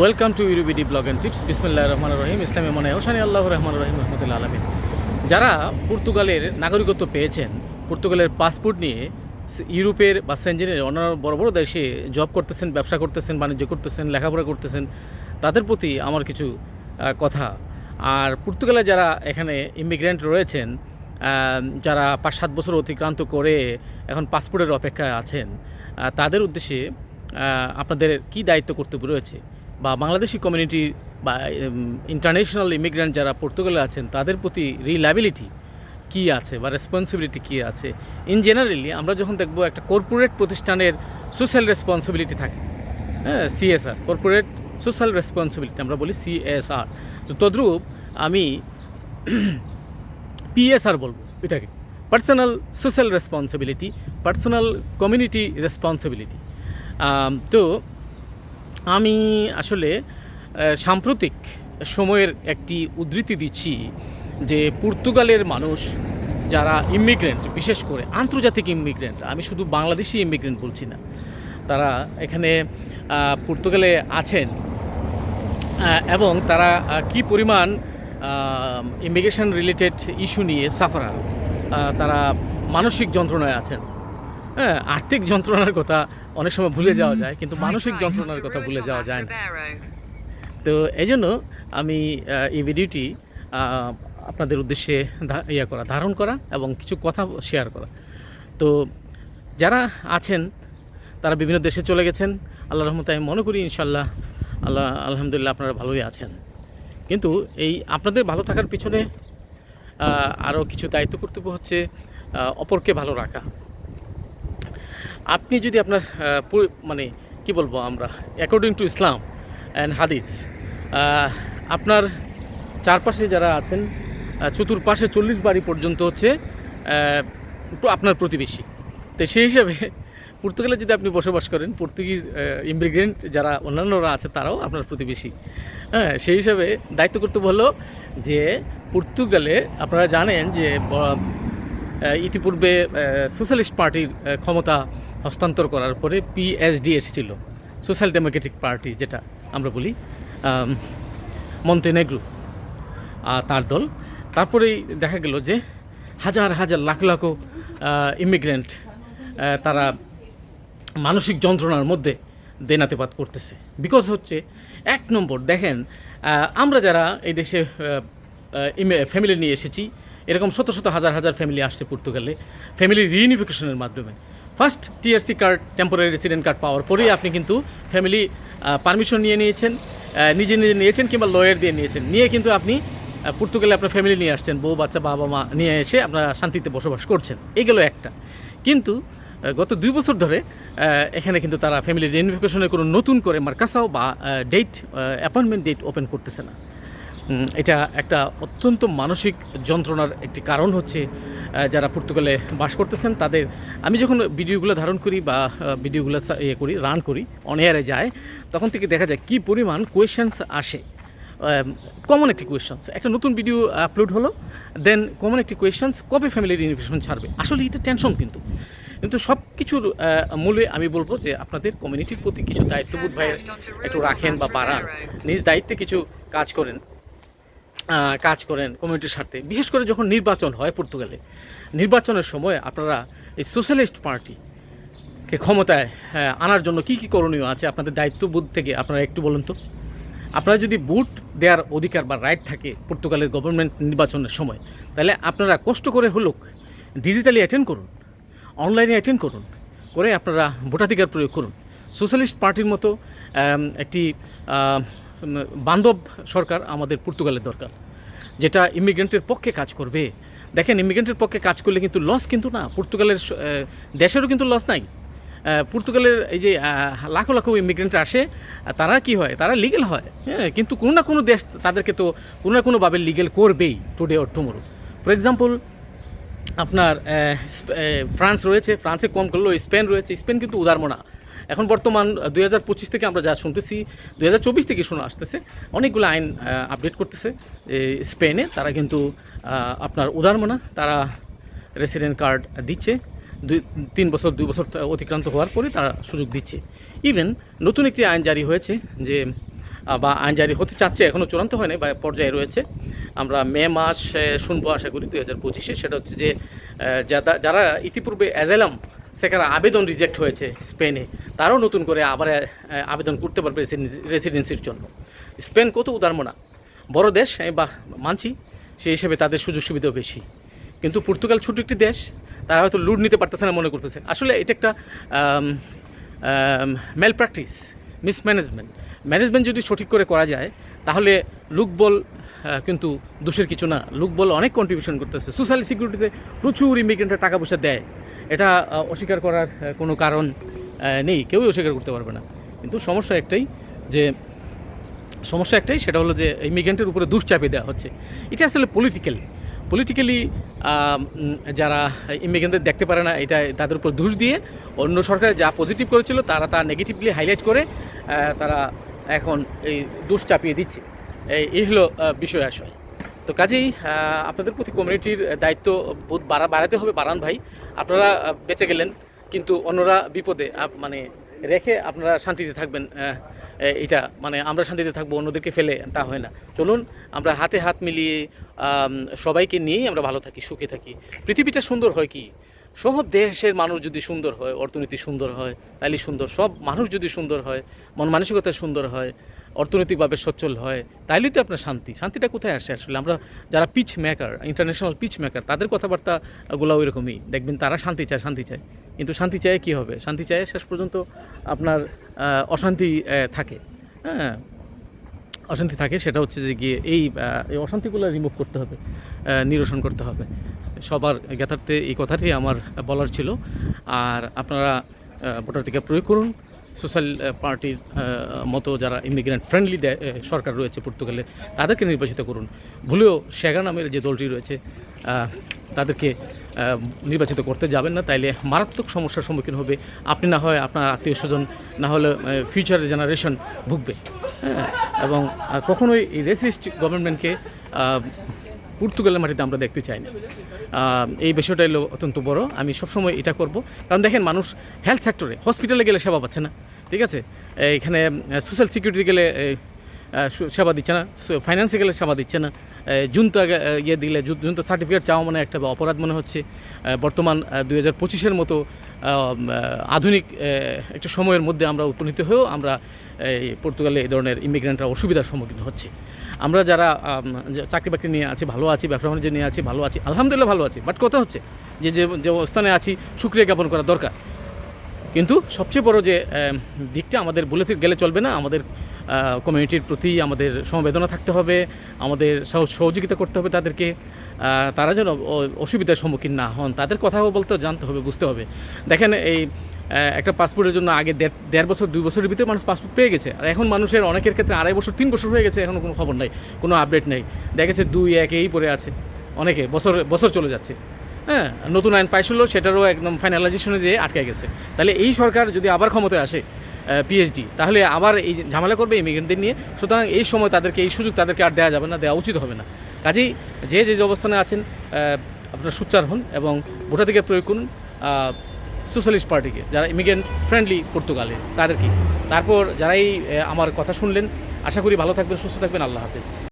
Welcome to ইউরুবিডি blog and tips. বিসমুল্লাহ রহমান রহিম। ইসলামী মনে হোসানি আল্লাহ রহমান রহিম রহমতুল্লাহ আলমিন যারা পর্তুগালের নাগরিকত্ব পেয়েছেন, পর্তুগালের পাসপোর্ট নিয়ে ইউরোপের বা সেঞ্জেনের অন্যান্য বড় বড় দেশে জব করতেছেন, ব্যবসা করতেছেন, বাণিজ্য করতেছেন, লেখাপড়া করতেছেন, তাদের প্রতি আমার কিছু কথা। আর পর্তুগালে যারা এখানে ইমিগ্রেন্ট রয়েছেন যারা পাঁচ সাত বছর অতিক্রান্ত করে এখন পাসপোর্টের অপেক্ষায় আছেন তাদের উদ্দেশ্যে আপনাদের কি দায়িত্ব কর্তব্য রয়েছে? বা বাংলাদেশি কমিউনিটি বা ইন্টারন্যাশনাল ইমিগ্রেন্ট যারা পর্তুগালে আছেন, তাদের প্রতি রিলাবিলিটি কি আছে বা রেসপন্সিবিলিটি কি আছে? ইন জেনারেলি আমরা যখন দেখব একটা কর্পোরেট প্রতিষ্ঠানের সোশ্যাল রেসপন্সিবিলিটি থাকে হ্যাঁ সিএসআর কর্পোরেট সোশ্যাল রেসপন্সিবিলিটি আমরা বলি সিএসআর তো তদ্রূপ আমি পিএসআর বলব এটাকে। Personal social responsibility personal community responsibility তো আমি আসলে সাম্প্রতিক সময়ের একটি উদ্ধৃতি দিচ্ছি যে পর্তুগালের মানুষ যারা ইমিগ্রেন্ট বিশেষ করে আন্তর্জাতিক ইমিগ্রেন্ট আমি শুধু বাংলাদেশি ইমিগ্রেন্ট বলছি না, তারা এখানে পর্তুগালে আছেন এবং তারা কি পরিমাণ ইমিগ্রেশন রিলেটেড ইস্যু নিয়ে সাফারার তারা মানসিক যন্ত্রণায় আছেন। হ্যাঁ আর্থিক যন্ত্রণার কথা অনেক সময় ভুলে যাওয়া যায় কিন্তু মানসিক যন্ত্রণার কথা ভুলে যাওয়া যায় না। তো এই জন্য আমি এই ভিডিওটি আপনাদের উদ্দেশ্যে ইয়ে করা ধারণ করা এবং কিছু কথা শেয়ার করা। তো যারা আছেন তারা বিভিন্ন দেশে চলে গেছেন আল্লাহ রহমতে আমি মনে করি ইনশাল্লাহ আল্লাহ আলহামদুলিল্লাহ আপনারা ভালোই আছেন। কিন্তু এই আপনাদের ভালো থাকার পিছনে আরও কিছু দায়িত্ব কর্তব্য হচ্ছে অপরকে ভালো রাখা। আপনি যদি আপনার মানে কি বলব আমরা অ্যাকর্ডিং টু ইসলাম অ্যান্ড হাদিস আপনার চারপাশে যারা আছেন চতুর্পাশে চল্লিশ বাড়ি পর্যন্ত হচ্ছে আপনার প্রতিবেশী। তো সেই হিসাবে পর্তুগালে যদি আপনি বসবাস করেন, পর্তুগিজ ইমিগ্রেন্ট যারা অন্যান্যরা আছে, তারাও আপনার প্রতিবেশী। হ্যাঁ সেই হিসাবে দায়িত্ব করতে বলল যে পর্তুগালে আপনারা জানেন যে ইতিপূর্বে সোশ্যালিস্ট পার্টির ক্ষমতা হস্তান্তর করার পরে পিএসডি এসেছিল সোশ্যাল ডেমোক্রেটিক পার্টি যেটা আমরা বলি মন্তেনেগ্রু তার দল। তারপরেই দেখা গেল যে হাজার হাজার লাখ লাখ ইমিগ্রেন্ট তারা মানসিক যন্ত্রণার মধ্যে দেনাতেপাত করতেছে। বিকজ হচ্ছে এক নম্বর, দেখেন আমরা যারা এই দেশে ফ্যামিলি নিয়ে এসেছি, এরকম শত শত হাজার হাজার ফ্যামিলি আসছে পর্তুগালে ফ্যামিলি রিইউনিফিকেশনের মাধ্যমে। First TRC card temporary resident card পাওয়ার পরেই আপনি কিন্তু ফ্যামিলি পারমিশন নিয়ে নিয়েছেন নিজে নিজে নিয়েছেন কিংবা লয়ার দিয়ে নিয়েছেন। নিয়ে কিন্তু আপনি পর্তুগালে আপনার ফ্যামিলি নিয়ে আসছেন, বউ, বাচ্চা, বাবা, মা নিয়ে এসে আপনারা শান্তিতে বসবাস করছেন। এই গেল একটা। কিন্তু গত দুই বছর ধরে এখানে কিন্তু তারা ফ্যামিলি রিউনিফিকেশনের কোনো নতুন করে মার্কাসাও বা ডেট অ্যাপয়েন্টমেন্ট ডেট ওপেন করতেছে না। এটা একটা অত্যন্ত মানসিক যন্ত্রণার একটি কারণ হচ্ছে যারা পর্তুগালে বাস করতেছেন তাদের আমি যখন ভিডিওগুলো ধারণ করি বা ভিডিওগুলো ইয়ে করি রান করি অন এয়ারে যায় তখন থেকে দেখা যায় কী পরিমাণ কোয়েশ্চেন্স আসে। কমন একটি কোয়েশ্চেন্স একটা নতুন ভিডিও আপলোড হলো দেন কমন একটি কোয়েশ্চেন্স কবে ফ্যামিলির রিউনিফিকেশন ছাড়বে? আসলে এটা টেনশন কিন্তু। কিন্তু সব কিছুর মূলে আমি বলব যে আপনাদের কমিউনিটির প্রতি কিছু দায়িত্ববোধ ভাই একটু রাখেন বা বাড়ান। নিজ দায়িত্বে কিছু কাজ করেন। কাজ করেন কমিউনিটির স্বার্থে। বিশেষ করে যখন নির্বাচন হয় পর্তুগালে। নির্বাচনের সময় আপনারা এই সোশ্যালিস্ট পার্টিকে ক্ষমতায় আনার জন্য কি কি করণীয় আছে? আপনাদের দায়িত্ববোধ থেকে আপনারা একটু বলুন তো। আপনারা যদি ভোট দেওয়ার অধিকার বা রাইট থাকে পর্তুগালের গভর্নমেন্ট নির্বাচনের সময়, তাহলে আপনারা কষ্ট করে হলুক ডিজিটালি অ্যাটেন্ড করুন অনলাইনে অ্যাটেন্ড করুন, করে আপনারা ভোটাধিকার প্রয়োগ করুন। সোশ্যালিস্ট পার্টির মতো একটি বান্ধব সরকার আমাদের পর্তুগালের দরকার, যেটা ইমিগ্রেন্টের পক্ষে কাজ করবে। দেখেন ইমিগ্রেন্টের পক্ষে কাজ করলে কিন্তু লস কিন্তু না, পর্তুগালের দেশেরও কিন্তু লস নাই। পর্তুগালের এই যে লাখো লাখো ইমিগ্রেন্ট আসে তারা কি হয়? তারা লিগেল হয় হ্যাঁ কিন্তু কোনো না কোনো দেশ তাদেরকে তো কোনো না কোনোভাবে লিগেল করবেই today or tomorrow for example আপনার ফ্রান্স রয়েছে, ফ্রান্সে কম করলেও স্পেন রয়েছে, স্পেন কিন্তু উদারমনা। এখন বর্তমান দুই হাজার পঁচিশ থেকে আমরা যা শুনতেছি, দুই থেকে শোনা আসতেছে, অনেকগুলো আইন আপডেট করতেছে। স্পেনে তারা কিন্তু আপনার উদারমনা, তারা রেসিডেন্ট কার্ড দিচ্ছে। দুই, তিন বছর, দুই বছর অতিক্রান্ত হওয়ার পরে তারা সুযোগ দিচ্ছে। ইভেন নতুন একটি আইন জারি হয়েছে যে বা আইন জারি হতে চাচ্ছে এখনও চূড়ান্ত হয়নি বা পর্যায়ে রয়েছে। আমরা মে মাস শুনব আশা করি দুই হাজার পঁচিশে। সেটা হচ্ছে যে যারা- ইতিপূর্বে অ্যাজাইলাম সেখানে আবেদন রিজেক্ট হয়েছে স্পেনে। তারাও নতুন করে আবার আবেদন করতে পারবে রেসিডেন্সির জন্য। স্পেন কত উদারমনা বড় দেশ বা মানছি, সেই হিসেবে তাদের সুযোগ সুবিধাও বেশি। কিন্তু পর্তুগাল ছোট একটি দেশ, তারা হয়তো লুট নিতে পারতেছে না মনে করতেছে। আসলে এটা একটা মেল প্র্যাকটিস মিসম্যানেজমেন্ট ম্যানেজমেন্ট যদি সঠিক করে করা যায়, তাহলে লুকবল কিন্তু দোষের কিছু না। লুকবল অনেক কন্ট্রিবিউশন করতেছে। সোশ্যাল সিকিউরিটিতে প্রচুর ইমিগ্রেন্টের টাকা পয়সা দেয়। এটা অস্বীকার করার কোনো কারণ নেই। কেউই অস্বীকার করতে পারবে না। কিন্তু সমস্যা একটাই যে, সমস্যা একটাই, সেটা হলো যে ইমিগ্রেন্টের উপরে দুষ চাপিয়ে দেওয়া হচ্ছে। এটা আসলে পলিটিক্যাল পলিটিক্যালি যারা ইমিগ্রেন্টদের দেখতে পারে না, এটা তাদের উপর দোষ দিয়ে অন্য সরকার যা পজিটিভ করেছিল, তারা তা নেগেটিভলি হাইলাইট করে তারা এখন এই দোষ চাপিয়ে দিচ্ছে। এই- হলো বিষয় আসলে তো কাজেই আপনাদের প্রতি কমিউনিটির দায়িত্ব বোধ বাড়া, বাড়াতে হবে বাড়ান ভাই। আপনারা বেঁচে গেলেন, কিন্তু অন্যরা বিপদে মানে রেখে আপনারা শান্তিতে থাকবেন এটা মানে আমরা শান্তিতে থাকব, অন্যদেরকে ফেলে তা হয় না। চলুন, আমরা হাতে হাত মিলিয়ে সবাইকে নিয়েই আমরা ভালো থাকি, সুখে থাকি। পৃথিবীটা সুন্দর হয় কি? সব দেশের মানুষ যদি সুন্দর হয়, অর্থনীতি সুন্দর হয়, তাইলে সুন্দর। সব মানুষ যদি সুন্দর হয়, মন মানসিকতা সুন্দর হয়, অর্থনৈতিকভাবে সচ্ছল হয় তাইলেই তো আপনার শান্তি। শান্তিটা কোথায় আসে আসলে? আমরা যারা peace maker international peace maker তাদের কথাবার্তাগুলো ওই রকমই দেখবেন তারা শান্তি চায় শান্তি চায়। কিন্তু শান্তি চায় কী হবে? শান্তি চায় শেষ পর্যন্ত আপনার অশান্তি থাকে। হ্যাঁ? অশান্তি থাকে, সেটা হচ্ছে যে গিয়ে এই এই অশান্তিগুলো রিমুভ করতে হবে নিরসন করতে হবে। সবার জ্ঞাতার্থে এই কথাটি আমার বলার ছিল। আর আপনারা ভোটাধিকার প্রয়োগ করুন। সোশ্যাল পার্টির মতো যারা ইমিগ্রেন্ট ফ্রেন্ডলি সরকার রয়েছে পর্তুগালে, তাদেরকে নির্বাচিত করুন। ভুলেও শেগা নামের যে দলটি রয়েছে তাদেরকে নির্বাচিত করতে যাবেন না। তাইলে মারাত্মক সমস্যার সম্মুখীন হবে। আপনি না হয় আপনার আত্মীয় স্বজন, না হলে ফিউচার জেনারেশন ভুগবে। হ্যাঁ এবং কখনোই এই রেসিস্ট গভর্নমেন্টকে পর্তুগালের মাটিতে আমরা দেখতে চাই না। এই বিষয়টা এলো অত্যন্ত বড়। আমি সবসময় এটা করব। কারণ দেখেন, মানুষ হেলথ সেক্টরে হসপিটালে গেলে সেবা পাচ্ছে না। ঠিক আছে? এখানে সোশ্যাল সিকিউরিটি গেলে সেবা দিচ্ছে না। ফাইন্যান্সে গেলে সেবা দিচ্ছে না। জুনতা ইয়ে দিলে জুনতা সার্টিফিকেট চাওয়া মানে একটা অপরাধ মনে হচ্ছে। বর্তমান দুই হাজার পঁচিশের মতো আধুনিক একটা সময়ের মধ্যে আমরা উপনীত হয়েও আমরা এই পর্তুগালে এই ধরনের ইমিগ্রেন্টরা অসুবিধার সম্মুখীন হচ্ছে। আমরা যারা চাকরি বাকরি নিয়ে আছি, ভালো আছি, ব্যবসা বাণিজ্য নিয়ে আছি, ভালো আছি, আলহামদুলিল্লাহ ভালো আছি। বাট কথা হচ্ছে যে যে যে স্থানে আছি, সুক্রিয়া জ্ঞাপন করা দরকার। কিন্তু সবচেয়ে বড় যে দিকটা আমাদের বলে গেলে চলবে না, আমাদের কমিউনিটির প্রতি আমাদের সমবেদনা থাকতে হবে, আমাদের সহ- সহযোগিতা করতে হবে তাদেরকে তারা যেন অসুবিধার সম্মুখীন না হন, তাদের কথাও বলতে জানতে হবে, বুঝতে হবে। দেখেন এই একটা পাসপোর্টের জন্য আগে দেড় দেড় বছর, দুই বছরের ভিতরে মানুষ পাসপোর্ট পেয়ে গেছে। আর এখন মানুষের অনেকের ক্ষেত্রে আড়াই বছর, তিন বছর হয়ে গেছে এখনও কোনো খবর নাই, কোনো আপডেট নেই। দেখেছে দুই এক এই পড়ে আছে, অনেকে, বছর বছর চলে যাচ্ছে। হ্যাঁ নতুন আইন পাইছিল সেটারও একদম ফাইনালাইজেশনে যেয়ে আটকে গেছে। তাহলে এই সরকার যদি আবার ক্ষমতায় আসে পিএইচডি তাহলে আবার এই ঝামেলা করবে ইমিগ্রেন্টদের নিয়ে, সুতরাং এই সময় তাদেরকে, এই সুযোগ তাদেরকে আর দেওয়া যাবে না দেওয়া উচিত হবে না। কাজেই যে যে অবস্থানে আছেন আপনার সুচ্চার হন এবং ভোটাধিকার প্রয়োগ করুন সোশ্যালিস্ট পার্টিকে যারা ইমিগ্রেন্ট ফ্রেন্ডলি পর্তুগালে তাদেরকে। তারপর যারাই আমার কথা শুনলেন, আশা করি ভালো থাকবেন, সুস্থ থাকবেন, আল্লাহ হাফেজ।